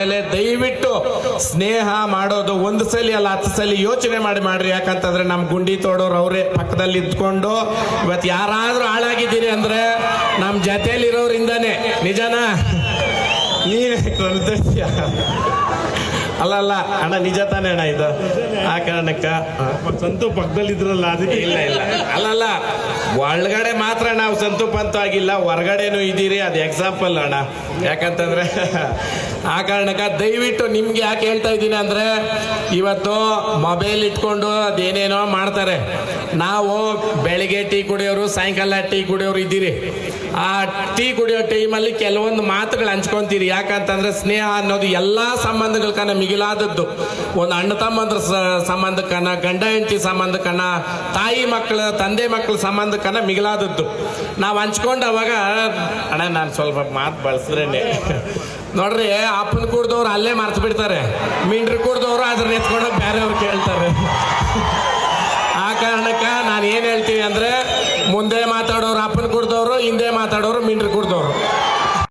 ಮೇಲೆ ದಯವಿಟ್ಟು ಸ್ನೇಹ ಮಾಡೋದು ಒಂದು ಸಲ ಅಲ್ಲ ಹತ್ತು ಸಲ ಯೋಚನೆ ಮಾಡಿ ಮಾಡ್ರಿ. ಯಾಕಂತಂದ್ರೆ ನಮ್ಮ ಗುಂಡಿ ತೋಡೋರು ಅವರೇ ಪಕ್ಕದಲ್ಲಿ ಇದ್ಕೊಂಡು ಇವತ್ತು ಯಾರಾದ್ರೂ ಹಾಳಾಗಿದ್ದೀರಿ ಅಂದ್ರೆ ನಮ್ಮ ಜೊತೆಲಿರೋರಿಂದಾನೆ ನಿಜನಾ? ನೀವೇ. ಅಲ್ಲ ಅಲ್ಲ ಅಣ್ಣ ನಿಜ ತಾನೇ ಅಣ್ಣ ಇದು? ಆ ಕಾರಣಕ್ಕ? ಸಂತು ಪಕ್ಕದಲ್ಲಿದ್ರಲ್ಲ ಅದಕ್ಕೆ ಇಲ್ಲ ಇಲ್ಲ. ಅಲ್ಲಲ್ಲ ಒಳಗಡೆ ಮಾತ್ರ ನಾವು ಸಂತು ಅಂತೂ ಆಗಿಲ್ಲ ಹೊರಗಡೆನೂ ಇದ್ದೀರಿ ಅದು ಎಕ್ಸಾಂಪಲ್ ಅಣ್ಣ. ಯಾಕಂತಂದ್ರೆ, ಆ ಕಾರಣಕ್ಕೆ ದಯವಿಟ್ಟು ನಿಮ್ಗೆ ಯಾಕೆ ಹೇಳ್ತಾ ಇದ್ದೀನಿ ಅಂದ್ರೆ, ಇವತ್ತು ಮೊಬೈಲ್ ಇಟ್ಕೊಂಡು ಅದೇನೇನೋ ಮಾಡ್ತಾರೆ. ನಾವು ಬೆಳಿಗ್ಗೆ ಟೀ ಕುಡಿಯೋರು, ಸಾಯಂಕಾಲ ಟೀ ಕುಡಿಯೋರು ಇದ್ದೀರಿ. ಆ ಟೀ ಕುಡಿಯೋ ಟೈಮಲ್ಲಿ ಕೆಲವೊಂದು ಮಾತುಗಳು ಹಂಚ್ಕೊಂತೀರಿ. ಯಾಕಂತಂದ್ರೆ ಸ್ನೇಹ ಅನ್ನೋದು ಎಲ್ಲಾ ಸಂಬಂಧಗಳಕನ್ನ ಮಿಗಿಲಾದದ್ದು. ಒಂದು ಅಣ್ಣ ತಮ್ಮಂದ್ರ ಸ- ಸಂಬಂಧಕ್ಕನ್ನ ಗಂಡ ಹೆಂಡತಿ ಸಂಬಂಧಕ್ಕನ ತಾಯಿ ಮಕ್ಕಳ, ತಂದೆ ಮಕ್ಕಳ ಸಂಬಂಧಕ್ಕನ ಮಿಗಿಲಾದದ್ದು. ನಾವು ಹಂಚ್ಕೊಂಡು ಅವಾಗ, ಅಣ್ಣ, ನಾನು ಸ್ವಲ್ಪ ಮಾತು ಬಳಸಿದ್ರೇನೆ ನೋಡ್ರಿ, ಅಪ್ಪನ ಕುಡ್ದವ್ರು ಅಲ್ಲೇ ಮರ್ತು ಬಿಡ್ತಾರೆ. ಮೀನ್ರಿ ಕುಡ್ದವ್ರು ಅದ್ರ ಎತ್ಕೊಂಡು ಬೇರೆಯವ್ರು ಕೇಳ್ತಾರೆ. ನಾನು ಏನು ಹೇಳ್ತೀನಿ ಅಂದರೆ ಮುಂದೆ ಮಾತಾಡೋರು ಅಪ್ಪನ ಕುಡ್ದವರು ಹಿಂದೆ ಮಾತಾಡೋರು ಮಿಂಡ್ರಿ ಕುಡ್ದವ್ರು.